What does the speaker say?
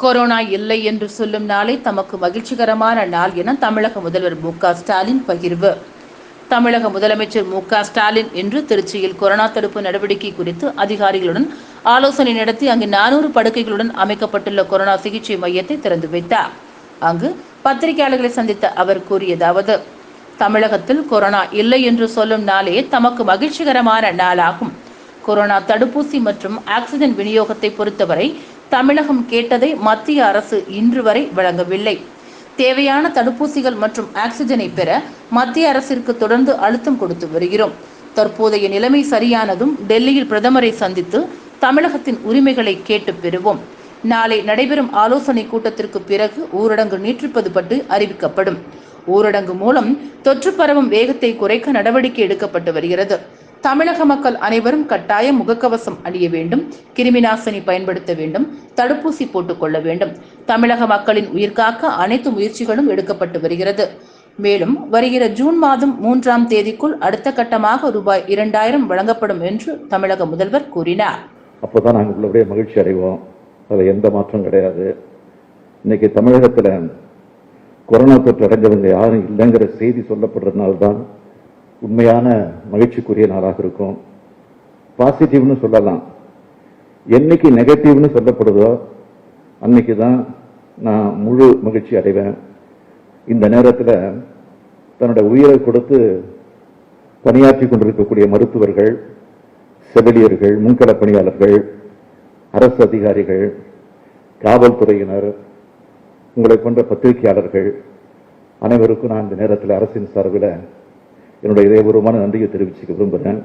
Corona இல்லை என்று சொல்லும் நாளே தமக்கு மகிழ்ச்சிகரமான நாள் என தமிழக முதல்வர் மு ஸ்டாலின் பகிர்வு. தமிழக முதலமைச்சர் மு ஸ்டாலின் இன்று திருச்சியில் கொரோனா தடுப்பு நடவடிக்கை குறித்து அதிகாரிகளுடன் ஆலோசனை நடத்தி அங்கு நானூறு படுக்கைகளுடன் அமைக்கப்பட்டுள்ள கொரோனா சிகிச்சை மையத்தை திறந்து வைத்தார். அங்கு பத்திரிகையாளர்களை சந்தித்த அவர் கூறியதாவது தமிழகத்தில் கொரோனா இல்லை என்று சொல்லும் நாளே தமக்கு மகிழ்ச்சிகரமான நாளாகும். கொரோனா தடுப்பூசி மற்றும் ஆக்சிஜன் விநியோகத்தை பொறுத்தவரை தமிழகம் கேட்டதை மத்திய அரசு இன்று வரை வழங்கவில்லை. தேவையான தடுப்பூசிகள் மற்றும் ஆக்சிஜனை பெற மத்திய அரசிற்கு தொடர்ந்து அழுத்தம் கொடுத்து வருகிறோம். தற்போதைய நிலைமை சரியானதும் டெல்லியில் பிரதமரை சந்தித்து தமிழகத்தின் உரிமைகளை கேட்டு பெறுவோம். நாளை நடைபெறும் ஆலோசனை கூட்டத்திற்கு பிறகு ஊரடங்கு நீட்டிப்பது பற்றி அறிவிக்கப்படும். ஊரடங்கு மூலம் தொற்று பரவும் வேகத்தை குறைக்க நடவடிக்கை எடுக்கப்பட்டு வருகிறது. தமிழக மக்கள் அனைவரும் கட்டாயம் முகக்கவசம் அணிய வேண்டும் கிருமிநாசினி பயன்படுத்த வேண்டும் தடுப்பூசி போட்டுக் கொள்ள வேண்டும். தமிழக மக்களின் உயிர்காக்க அனைத்து முயற்சிகளும் எடுக்கப்பட்டு வருகிறது. மேலும் வருகிற ஜூன் மாதம் மூன்றாம் தேதிக்குள் அடுத்த கட்டமாக ரூபாய் இரண்டாயிரம் வழங்கப்படும் என்று தமிழக முதல்வர் கூறினார். அப்போதான் நாங்கள் உள்ளபடியே மகிழ்ச்சி அடைவோம். அதில் எந்த மாற்றம் கிடையாது. இன்னைக்கு தமிழகத்தில் கொரோனா தொற்று அடைஞ்சவங்க யாரும் இல்லைங்கிற செய்தி சொல்லப்படுறதுனால தான் உண்மையான மகிழ்ச்சிக்குரிய நாளாக இருக்கும். பாசிட்டிவ்னு சொல்லலாம். என்னைக்கு நெகட்டிவ்னு சொல்லப்படுதோ அன்னைக்கு தான் நான் முழு மகிழ்ச்சி அடைவேன். இந்த நேரத்தில் தன்னோட உயிரை கொடுத்து பணியாற்றி கொண்டிருக்கக்கூடிய மருத்துவர்கள் செவிலியர்கள் முன்கள பணியாளர்கள் அரசு அதிகாரிகள் காவல்துறையினர் உங்களை போன்ற பத்திரிகையாளர்கள் அனைவருக்கும் நான் இந்த நேரத்தில் அரசின் சார்பில் என்னுடைய இதயபூர்வமான நன்றியை தெரிவிச்சுக்க விரும்புகிறேன்.